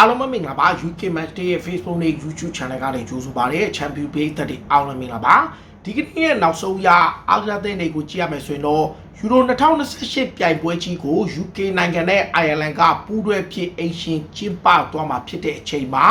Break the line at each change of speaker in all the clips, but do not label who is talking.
အားလုံးပဲမင်္ဂလာပါ UK Match Day ရဲ့ Facebook နဲ့ YouTube Channel ကနေကြိုဆိုပါရစေ Champion Bay တက်တဲ့အားလုံးမင်္ဂလာပါဒီကနေ့ရဲ့နောက်ဆုံးရအာဂလာတဲ့တွေကိုကြည့်ရမယ်ဆိုရင်တော့ Euro 2028ပြိုင်ပွဲကြီးကို UK နိုင်ငံနဲ့ Ireland ကပူးတွဲဖြစ်အိမ်ရှင်ကျင်းပသွားမှာဖြစ်တဲ့အချိန်မှာ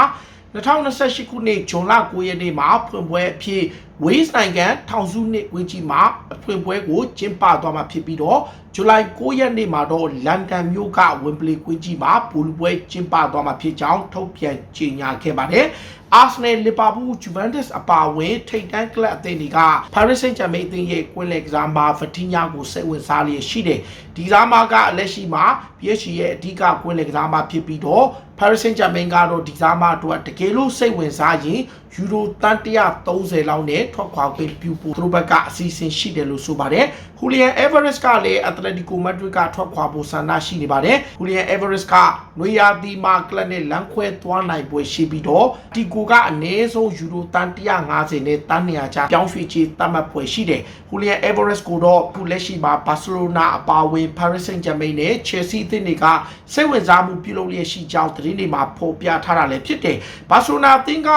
2028ခုနှစ်ဇွန်လ9ရက်နေ့မှာဖွင့်ပွဲအဖြစ် Wales နိုင်ငံထောင်စုနှစ်ဝင်းကြီးမှာဖွင့်ပွဲကိုကျင်းပသွားမှာဖြစ်ပြီးတော့ဇူလိုင်9ရက်နေ့မှာတော့လန်ဒန်မြို့ကဝင်ပလီကွင်းကြီးမှာဘူလ်ပွဲကျင်းပသွားမှာဖြစ်ကြောင်းထုတ်ပြန်ကြေညာခဲ့ပါတယ်။ Arsenal, Liverpool, Juventus အပါအဝင်ထိပ်တန်းကလပ်အသင်းတွေက Paris Saint-Germain အသင်းရဲ့ကွင်းလယ်ကစားမှာ Vitinha ကိုစိတ်ဝင်စားလျက်ရှိတယ်။ဒီကစားမှာကလက်ရှိမှာ PSG ရဲ့အဓိကကွင်းလယ်ကစားမှာဖြစ်ပြီးတော့ Paris Saint-Germain ကတော့ဒီကစားမှာအတွက်တကယ်လို့စိတ်ဝင်စားရင်ယူရိုတန်130လောက်နဲ့ထွက်ခွာခွင့်ပြုဖို့သူတို့ဘက်ကအစီအစဉ်ရှိတယ်လို့ဆိုပါတယ်။ Julian Alvarez ကလည်း Atletico Madrid ကထွက်ခွာဖို့ဆန္ဒရှိနေပါတယ်။ Julian Alvarez ကနွေရာသီမှာကလပ်နဲ့လမ်းခွဲသွားနိုင်ပွဲရှိပြီးတော့တီကိုကအနည်းဆုံးယူရိုတန်150နဲ့တန်း200ကျပြောင်းရွှေ့ချေတတ်မှတ်ပွဲရှိတယ်။ Julian Alvarez ကိုတော့ခုလက်ရှိမှာ Barcelona အပါအဝင် Paris Saint-Germain နဲ့ Chelsea အသင်းတွေကစိတ်ဝင်စားမှုပြုလုပ်လျက်ရှိကြောင်းသတင်းတွေမှာဖော်ပြထားတာလည်းဖြစ်တယ်။ Barcelona အသင်းက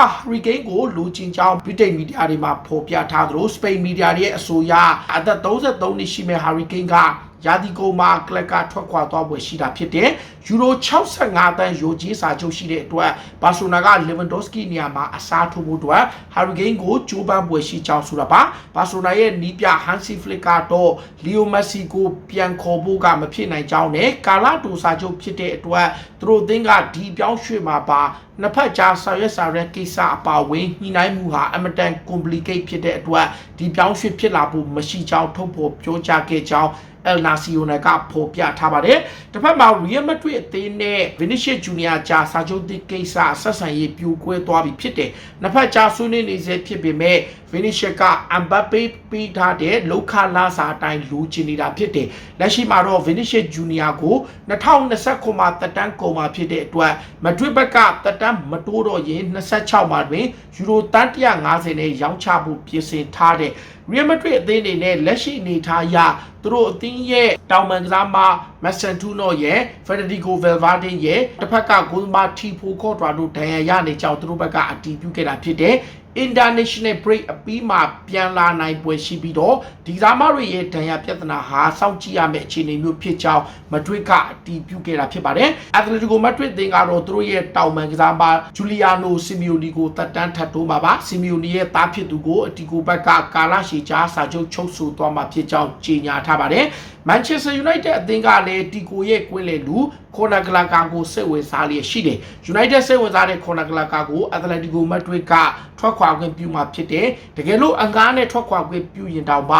Harry Kane ကိုလူချင်းကြောင်းဗြိတိန်မီဒီယာတွေမှာဖော်ပြထားသလို Spain မီဒီယာတွေရဲ့အဆိုအရအသက်33နှစ်ရှိမဲ့ Harry Kane ကရာဒီကိုမှာကလပ်ကထွက်ခွာသွားပွဲရှိတာဖြစ်တယ်။ ယူရို65တန်းယိုကြီးစာချုပ်ရှိတဲ့အတွက်ဘာဆိုနာကလီဗန်ဒိုစကီနေရာမှာအစားထိုးဖို့အတွက်ဟာရီကိန်းကိုကြိုးပမ်းပွဲရှိကြောင်းဆိုတာပါ။ဘာဆိုနာရဲ့နီးပြဟန်စီဖလစ်ကတော့လီယိုမက်ဆီကိုပြန်ခေါ်ဖို့ကမဖြစ်နိုင်ကြောင်းနဲ့ကာလာတိုစာချုပ်ဖြစ်တဲ့အတွက်သူတို့အသင်းကဒီပြောင်းရွှေ့မှာပါနှစ်ဖက်ကြားဆောင်ရွက်စာရဲကိစ္စအပါအဝင်ညှိနှိုင်းမှုဟာအမတန် complicate ဖြစ်တဲ့အတွက်ဒီပြောင်းရွှေ့ဖြစ်လာဖို့မရှိကြောင်းထုတ်ဖော်ပြောကြားခဲ့ကြောင်း El Nacional ကဖော်ပြထားပါတယ်။တစ်ဖက်မှာ Real Madrid အသင်းနဲ့ Vinicius Junior ကြားစာချုပ်သစ်ကိစ္စဆက်ဆံရေးပြိုကွဲသွားပြီဖြစ်တယ်။နှစ်ဖက်ကြားဆွေးနွေးနေစေဖြစ်ပေမဲ့ Vinicius က Mbappe ပေးထားတဲ့လောက်ခလာစာအတိုင်းလူချင်နေတာဖြစ်တယ်။လက်ရှိမှာတော့ Vinicius Junior ကို2029မှာတက်တန်းကုန်မှာဖြစ်တဲ့အတွက် Madrid ဘက်ကတက်တန်းမတိုးတော့ရင်26မှာတွင်ယူရိုတန်150နဲ့ရောင်းချဖို့ပြင်ဆင်ထားတဲ့ Real Madrid အသင်းအနေနဲ့လက်ရှိအနေထားအရသူတို့အသင်းရဲ့တောင်ပန်ကစားမမက်ဆန်တူနိုရဲ့ Federico Valverde ရဲ့တစ်ဖက်ကဂိုးသမားတီဖိုကော့ဒရာတို့ဒဏ်ရာရနေကြောင်းသူတို့ဘက်ကအတည်ပြုခဲ့တာဖြစ်တယ် international break အပြီးမှာပြန်လာနိုင်ပွဲရှိပြီးတော့ဒီကစားမတွေရဲ့ဒဏ်ရာပြဿနာဟာစောင့်ကြည့်ရမယ့်အခြေအနေမျိုးဖြစ်ကြောင်းမဒရစ်ကအတည်ပြုခဲ့တာဖြစ်ပါတယ်။ Atletico Madrid သင်ကတော့သူတို့ရဲ့တောင်ပန်ကစားမဂျူလီယာနိုဆီမီယိုနီကိုတက်တန်းထပ်တိုးမှာပါဆီမီယိုနီရဲ့တားဖြစ်သူကိုအတီကိုဘက်ကကာလာရှီချာစာချုပ်ချုပ်ဆိုသွားမှာဖြစ်ကြောင်းကြေညာထားပါတယ်။ Manchester United အသင်းကလည်းတီကိုရဲ့ကွင်းလေလူခေါနာဂလာကာကိုစိတ်ဝင်စားလျက်ရှိတယ်။ United စိတ်ဝင်စားတဲ့ခေါနာဂလာကာကို Atletico Madrid ကထွက်ခွာခွင့်ပြုမှာဖြစ်တယ်။တကယ်လို့အငကားနဲ့ထွက်ခွာခွင့်ပြုရင်တောင်မှ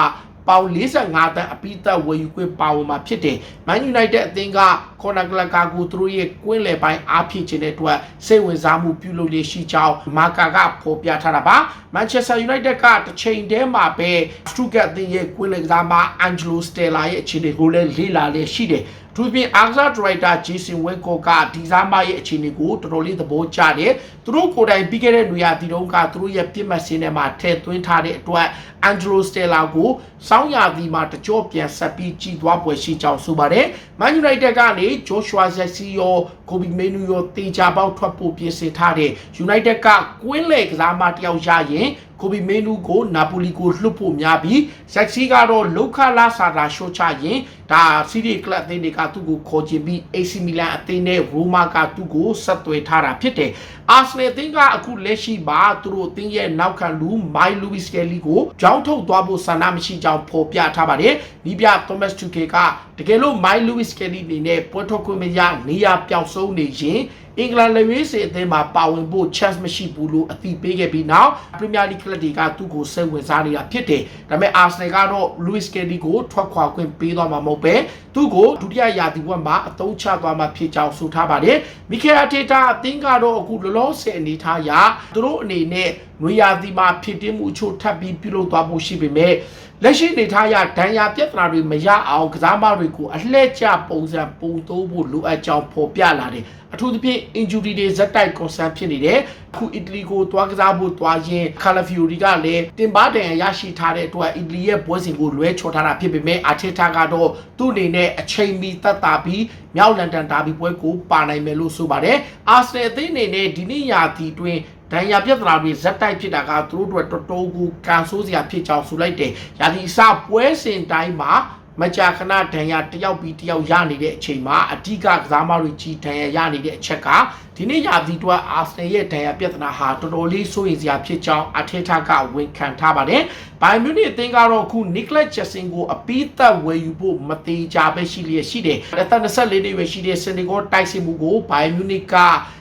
ပေါင်45တန်းအပိသက်ဝယ်ယူခွင့်ပါဝင်မှာဖြစ်တယ်။ Man United အသင်းကခေါနာဂလကာကိုသူတို့ရဲ့ကွင်းလယ်ပိုင်းအားဖြည့်ခြင်းတဲ့အတွက်စိတ်ဝင်စားမှုပြုလုပ်လေရှိကြောင်းမာကာကဖော်ပြထားတာပါ။ Manchester United ကတစ်ချိန်တည်းမှာပဲ Stuttgart အသင်းရဲ့ကွင်းလယ်ကစားမ Angelo Stella ရဲ့အခြေအနေကိုလည်းလေ့လာလေရှိတယ်။ သူပြင်အာဂဇာဒရိုက်တာဂျေဆင်ဝက်ကောကဒီဇာမာရဲ့အခြေအနေကိုတော်တော်လေးသဘောကျတယ်။သူတို့ကိုယ်တိုင်ပြီးခဲ့တဲ့နေရာဒီတုန်းကသူတို့ရဲ့ပြစ်မှတ်စင်းထဲမှာထည့်သွင်းထားတဲ့အတွက်အန်ဂျလိုစတယ်လာကိုစောင်းရာသီမှာတကြော့ပြန်ဆက်ပြီးကြည်သွားပွဲရှိကြောင်းဆိုပါတယ်။ Man United ကနေဂျိုရှွာဇက်စီယောကိုဘီမေနူယောတေချာပေါက်ထွက်ဖို့ပြင်ဆင်ထားတဲ့ United ကကွင်းလေကစားမတယောက်ရရင် ကိုဘီမေနူကိုနာပိုလီကိုလွှတ်ဖို့များပြီးဆက်စီကတော့လောက်ခလာဆာတာရှို့ချရင်ဒါစီးရီကလပ်အသင်းတွေကသူ့ကိုခေါ်ချင်ပြီး AC Milan အသင်းနဲ့ရိုမာကသူ့ကိုဆက်သွယ်ထားတာဖြစ်တယ်။ Arsenal အသင်းကအခုလက်ရှိမှာသူတို့အသင်းရဲ့နောက်ခံလူ My Luis Kelly ကိုကြောင်းထုတ်သွားဖို့ဆန္ဒမရှိကြောင်းဖော်ပြထားပါတယ်။ဒီပြ Thomas Tuchel က တကယ်လို့ My Luis Kelly အနေနဲ့ပွဲထုတ်ခွင့်မရနေရပျောက်ဆုံးနေရင်အင်္ဂလန်လက်ရွေးစင်အသင်းမှာပါဝင်ဖို့ chance မရှိဘူးလို့အသိပေးခဲ့ပြီးနောက် Premier League ကလပ်တွေကသူ့ကိုစိတ်ဝင်စားနေတာဖြစ်တယ်။ဒါပေမဲ့ Arsenal ကတော့ Luis Kelly ကိုထွက်ခွာခွင့်ပေးသွားမှာမဟုတ်ပဲသူ့ကိုဒုတိယရာသီဝက်မှာအသုံးချသွားမှာဖြစ်ကြောင်းဆိုထားပါတယ်။မီကယ်အတေတာအသင်းကတော့အခုလောလောဆယ်အနေထားအရသူတို့အနေနဲ့နွေရာသီမှာဖြစ်တင်းမှုအချို့ထပ်ပြီးပြုလုပ်သွားဖို့ရှိပေမဲ့လက်ရှိအနေထားအရဒဏ်ရာပြဿနာတွေမရအောင်ကစားမတွေကိုအလှည့်ကျပုံစံပုံတိုးဖို့လိုအပ်ကြောင်းဖော်ပြလာတယ်အထူးသဖြင့် injury တွေဇက်တိုက် concern ဖြစ်နေတယ်အ ခုအီတလီကိုတွားကစားဖို့တွားရင်ကာလာဖီယိုရီကလည်းတင်ပါတန်ရရှိထားတဲ့အတွက်အီတလီရဲ့ပွဲစဉ်ကိုလွဲချော်ထားတာဖြစ်ပေမဲ့အာထက်တာကတော့သူ့အနေနဲ့အချိန်မီသက်သာပြီးမြောက်လန်ဒန်ဒါဘီပွဲကိုပါနိုင်မယ်လို့ဆိုပါတယ်အာဆနယ်အသင်းအနေနဲ့ဒီနေ့ရာသီတွင်ဒဏ်ရာပြဿနာတွေဇက်တိုက်ဖြစ်တာကသူတို့အတွက်တော်တော်ကိုကန်ဆိုးစရာဖြစ်ကြောင်းဆိုလိုက်တယ်။ရာသီအစပွဲစဉ်တိုင်းမှာ မကြာခဏဒဏ်ရာတစ်ယောက်ပြီးတစ်ယောက်ရနေတဲ့အချိန်မှာအဓိကကစားမတွေကြီးဒဏ်ရာရနေတဲ့အချက်ကဒီနေ့ရာသီတွက်အာဆနယ်ရဲ့ဒဏ်ရာပြဿနာဟာတော်တော်လေးစိုးရိမ်စရာဖြစ်ကြောင်းအထက်ထကဝန်ခံထားပါတယ်။ဘိုင်မြူနစ်အသင်းကတော့အခုနီကလတ်ချက်ဆင်ကိုအပီးသက်ဝယ်ယူဖို့မသေးကြပဲရှိလျက်ရှိတယ်။အသက်24နှစ်ရွယ်ရှိတဲ့စင်ဒီဂိုတိုက်စစ်မှုကိုဘိုင်မြူနစ်က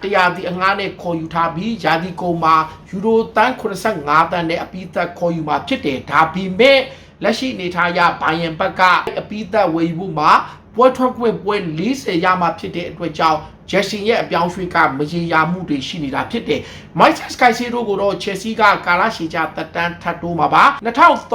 တရားဒီအငှားနဲ့ခေါ်ယူထားပြီးရာသီကုန်မှာယူရိုတန်း85တန်းနဲ့အပီးသက်ခေါ်ယူမှာဖြစ်တယ်။ဒါပေမဲ့ လက်ရှိအနေထားအရဘိုင်ယန်ဘက်ကအပီးသက်ဝယ်ယူဖို့မှာပွဲထွက်ခွင့်ပွဲ40ရမှာဖြစ်တဲ့အတွက်ကြောင့် ဂျက်ဆင်ရဲ့အပြောင်းရွှေ့ကမရေရာမှုတွေရှိနေတာဖြစ်တယ်။မိုက်ဆက်စကိုင်စီတို့ကိုတော့ချယ်ဆီကကာလာရှီချတက်တန်းထပ်တိုးမှာပါ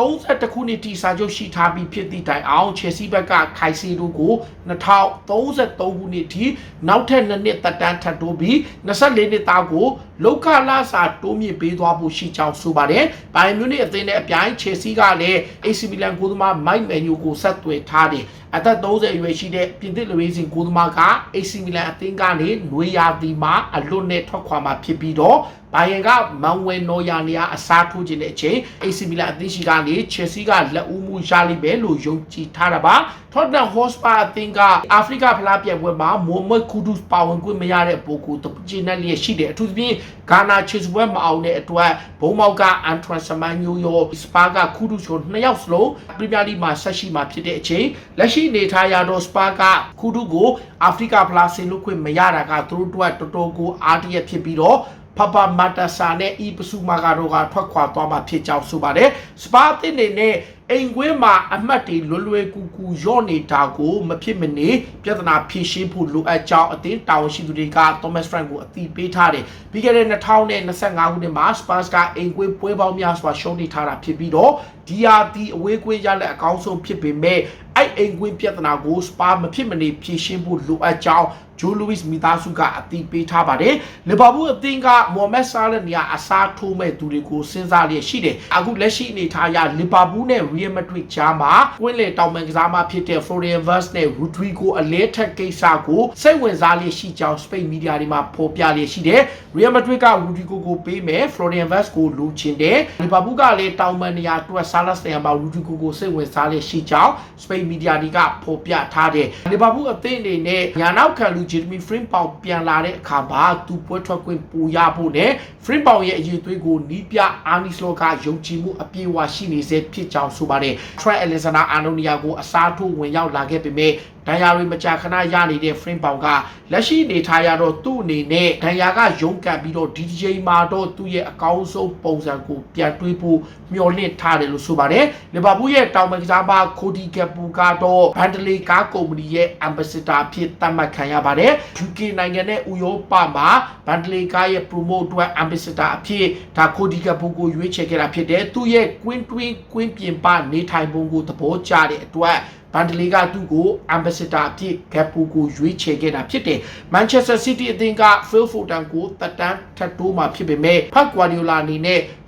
2030ခုနှစ်တီစာချုပ်ရှိထားပြီးဖြစ်သည့်တိုင်အောင်ချယ်ဆီဘက်ကခိုင်စီတို့ကို2033ခုနှစ်ထိနောက်ထပ်2နှစ်တက်တန်းထပ်တိုးပြီး24နှစ်သားကိုလောကလာစာတိုးမြင့်ပေးသွားဖို့ရှိကြောင်းဆိုပါတယ်။ဘိုင်မြူနစ်အသင်းနဲ့အပြိုင်ချယ်ဆီကလည်း AC Milan ကိုသမားမိုက်မန်ယူကိုဆက်သွယ်ထားတယ်။ အသက်30အရွယ်ရှိတဲ့ပြင်သစ်လူရင်းစင်ကိုသမားက AC Milan အသင်းကနေနွေရာသီမှာအလွတ်နဲ့ထွက်ခွာမှာဖြစ်ပြီးတော့ ဘိုင်ယန်ကမန်ဝဲနော်ယာနေရာအစားထိုးခြင်းတဲ့အချိန် AC Milan အသင်းရှိကနေ Chelsea ကလက်ဦးမှုရလိမ့်မယ်လို့ယုံကြည်ထားတာပါ။ Tottenham Hotspur အသင်းကအာဖရိကဖလားပြိုင်ပွဲမှာမိုဟမက်ကူဒုစ်ပါဝင်ခွင့်မရတဲ့ပုံကိုတပချင်နဲ့လျက်ရှိတယ်အထူးသဖြင့်ဂါနာချစ်ပွဲမအောင်တဲ့အတွက်ဘုံမောက်ကအန်ထရန်ဆမန်ညိုယောစပါကကူဒုစ်ကိုနှစ်ယောက်စလုံးပရီးမီးယားလိမှာဆက်ရှိမှာဖြစ်တဲ့အချိန်လက်ရှိနေထားရတော့စပါကကူဒုကိုအာဖရိကဖလားဆင်လို့ခွင့်မရတာကသူတို့အတွက်တော်တော်ကိုအားတရဖြစ်ပြီးတော့ ဖပမတ်တဆာနဲ့ဤပစုမာကာတို့ကထွက်ခွာသွားမှာဖြစ်ကြောင်းဆိုပါတယ်စပါတင်နေနဲ့အိမ်ကွင်းမှာအမှတ်တွေလွယ်လွယ်ကူကူရော့နေတာကိုမဖြစ်မနေပြဿနာဖြေရှင်းဖို့လိုအပ်ကြောင်းအသင်းတာဝန်ရှိသူတွေက Thomas Frank ကိုအသိပေးထားတယ်ပြီးခဲ့တဲ့2025ခုနှစ်မှာ Spurs ကအိမ်ကွင်းပွဲပေါင်းများစွာရှုံးနေထားတာဖြစ်ပြီးတော့ DRT အဝေးကွင်းရလက်အကောင်းဆုံးဖြစ်ပေမဲ့အဲ့အိမ်ကွင်းပြဿနာကို Spa မဖြစ်မနေဖြေရှင်းဖို့လိုအပ်ကြောင်းဂျိုလူးဝစ်မီသားစုကအသိပေးထားပါတယ်လီဗာပူးအသင်းကမိုဟမက်ဆာလနီယာအစားထိုးမဲ့သူတွေကိုစဉ်းစားလျက်ရှိတယ်အခုလက်ရှိအနေထားအရလီဗာပူးနဲ့ရီယယ်မက်ဒရစ်ကြားမှာကွင်းလေတောင်ပန်ကစားမဖြစ်တဲ့ Florian Wirtz နဲ့ Rodrigo အလဲထက်ကိစ္စကိုစိတ်ဝင်စားလျက်ရှိကြောင်းစပိန်မီဒီယာတွေမှာဖော်ပြလျက်ရှိတယ်ရီယယ်မက်ဒရစ်က Rodrigo ကိုပေးမယ် Florian Wirtz ကိုလိုချင်တယ်လီဗာပူးကလည်းတောင်ပန်နေရာတွက်ဆာလတ်နေရာမှာ Rodrigo ကိုစိတ်ဝင်စားလျက်ရှိကြောင်းစပိန်မီဒီယာတွေကဖော်ပြထားတယ်လီဗာပူးအသင်းအနေနဲ့ညာနောက်ခံလူ Jeremy Frimpong ပြန်လာတဲ့အခါမှာသူပွဲထွက်ခွင့်ပူရဖို့နဲ့ Frimpong ရဲ့အရေးသွေးကိုနီးပြအာနီစလောကယုံကြည်မှုအပြည့်အဝရှိနေစေဖြစ်ကြောင်းဆိုပါတယ်။ Trent Alexander-Arnold ကိုအစားထိုးဝင်ရောက်လာခဲ့ပေမဲ့ ဒဏ်ရာတွေမကြာခဏရနေတဲ့ frame ပေါင်ကလက်ရှိနေထားရတော့သူ့အနေနဲ့ဒဏ်ရာကရုန်းကန်ပြီးတော့ဒီဒီချိန်မှာတော့သူ့ရဲ့အကောင်းဆုံးပုံစံကိုပြန်တွေးဖို့မျှော်လင့်ထားတယ်လို့ဆိုပါတယ်လီဗာပူးရဲ့တောင်ပန်ကစားမခိုဒီကပူကတော့ဘန်ဒလီကားကုမ္ပဏီရဲ့ ambassador အဖြစ်သတ်မှတ်ခံရပါတယ် UK နိုင်ငံနဲ့ဥရောပမှာဘန်ဒလီကားရဲ့ promote အတွက် ambassador အဖြစ်ဒါခိုဒီကပူကိုရွေးချယ်ခဲ့တာဖြစ်တယ်သူ့ရဲ့ queen twin queen ပြင်ပနေထိုင်ပုံကိုသဘောကျတဲ့အတွက် ဘန်ဒလီကသူ့ကို ambassador အဖြစ်ဂက်ပူကိုရွေးချယ်ခဲ့တာဖြစ်တယ်။ Manchester City အသင်းက Phil Foden ကိုတက်တန်းထပ်တိုးမှာဖြစ်ပေမဲ့ဖတ်ဂွာဒီယို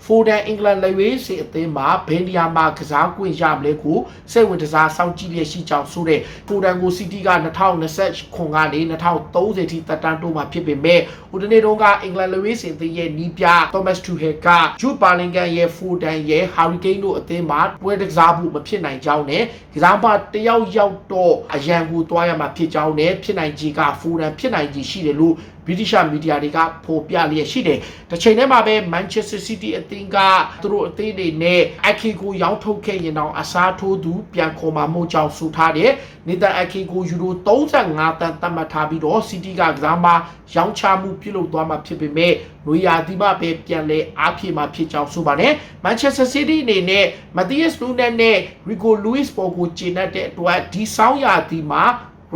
လာအနေနဲ့ Foden အင်္ဂလန်လက်ရွေးစီအသင်းမှာဘယ်နေရာမှာကစားခွင့်ရမလဲကိုစိတ်ဝင်စားစောင့်ကြည့်ရရှိကြောင်းဆိုတဲ့ Foden ကို City က2020ခွန်ကနေ2030ထိတက်တန်းတိုးမှာဖြစ်ပေမဲ့ဦးတနေ့တုန်းကအင်္ဂလန်လက်ရွေးစီအသင်းရဲ့နီးပြ Thomas Tuchel က Jude Bellingham ရဲ့ Foden ရဲ့ Harry Kane တို့အသင်းမှာပွဲကစားဖို့မဖြစ်နိုင်ကြောင်းနဲ့ကစားမတယောက်ရောက်တော့အရန်ကိုတွားရမှာဖြစ်ကြောင်းနဲ့ဖြစ်နိုင်ကြီးက Foden ဖြစ်နိုင်ကြီးရှိတယ်လို့ဗြိတိရှမီဒီယာတွေကဖော်ပြလျက်ရှိတယ်။တစ်ချိန်တည်းမှာပဲ Manchester City အသင်းကသူတို့အသင်းတွေနဲ့အခီကိုရောင်းထုတ်ခဲ့ရင်တော့အစားထိုးသူပြန်ခေါ်မှာမို့ကြောင့်ဆိုထားတယ်။နေတန်အခီကိုယူရို35တန်သတ်မှတ်ထားပြီးတော့ City ကကစားမရောင်းချမှုပြုလုပ်သွားမှာဖြစ်ပေမဲ့နွေရာသီမှပဲပြန်လဲအားဖြည့်မှာဖြစ်ကြောင်းဆိုပါတယ်။ Manchester City အနေနဲ့ Matthias Nunes နဲ့ Rico Lewis ပေါ်ကိုကျဉ်တဲ့အတွက်ဒီဆောင်းရာသီမှာ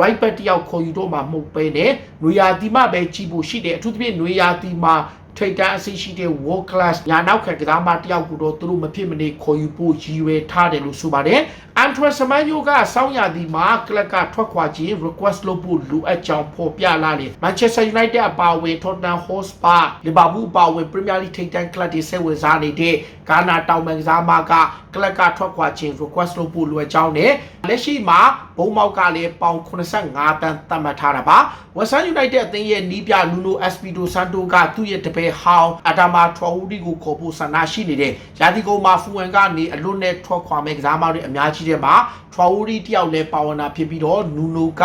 right back တယောက်ခေါ်ယူတော့မှာမဟုတ်ပဲနဲ့နွေရာသီမှပဲကြီးဖို့ရှိတယ်အထူးသဖြင့်နွေရာသီမှာ ထထိတ်တန်းအဆင့်ရှိတဲ့ world class ညာနောက်ခံကစားမတယောက်ကိုတော့သူတို့မဖြစ်မနေခေါ်ယူဖို့ရည်ရွယ်ထားတယ်လို့ဆိုပါတယ်အန်ထရစမန်ယိုကစောင်းရသည်မှာကလပ်ကထွက်ခွာခြင်း request လုပ်ဖို့လိုအပ်ကြောင်းဖော်ပြလာတယ် Manchester United အပါအဝင် Tottenham Hotspur Liverpool အပါအဝင် Premier League ထိပ်တန်းကလပ်တွေဆက်ဝင်စားနေတဲ့ဂါနာတောင်ပန်ကစားမကကလပ်ကထွက်ခွာခြင်း request လုပ်ဖို့လိုအပ်ကြောင်းနဲ့လက်ရှိမှာဘုံမောက်ကလည်းပေါင်85တန်းသတ်မှတ်ထားတာပါ West Ham United အသင်းရဲ့နီးပြ Nuno Espirito Santo ကသူ့ရဲ့တပည့်ဟောင်းအဒါမာထရော်ဟူဒီကိုခေါ်ဖို့ဆန္ဒရှိနေတဲ့ရာသီကုန်မှာဖူဝင်ကနေအလွတ်နဲ့ထွက်ခွာမဲ့ကစားမတွေအများကြီးတဲ့မှာထရော်ဟူဒီတယောက်လည်းပါဝင်တာဖြစ်ပြီးတော့ Nuno က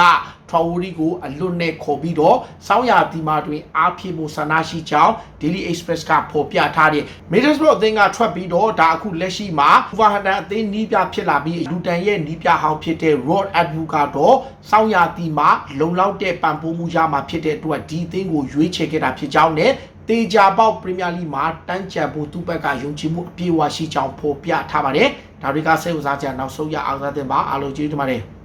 ထရော်ဟူဒီကိုအလွတ်နဲ့ခေါ်ပြီးတော့စောင်းရာဒီမာတွင်အားဖြည့်ဖို့ဆန္ဒရှိကြောင်း Daily Express ကဖော်ပြထားတဲ့ Middlesbrough အသင်းကထွက်ပြီးတော့ဒါအခုလက်ရှိမှာ Wolverhampton အသင်းနီးပြဖြစ်လာပြီးလူတန်ရဲ့နီးပြဟောင်းဖြစ်တဲ့ Rod Atwood ကတော့စောင်းရာဒီမာလုံလောက်တဲ့ပံ့ပိုးမှုရမှာဖြစ်တဲ့အတွက်ဒီအသင်းကိုရွေးချယ်ခဲ့တာဖြစ်ကြောင်းနဲ့ တေချာပေါက်ပရီးမီးယားလိမှာတန်းကြံဖို့သူ့ဘက်ကယုံကြည်မှုအပြည့်အဝရှိကြောင်းဖော်ပြထားပါတယ်။ဒါတွေကစိတ်ဝင်စားကြနောက်ဆုံးရအောင်စားတဲ့ပါအားလုံးကျေးဇူးတင်ပါတယ်။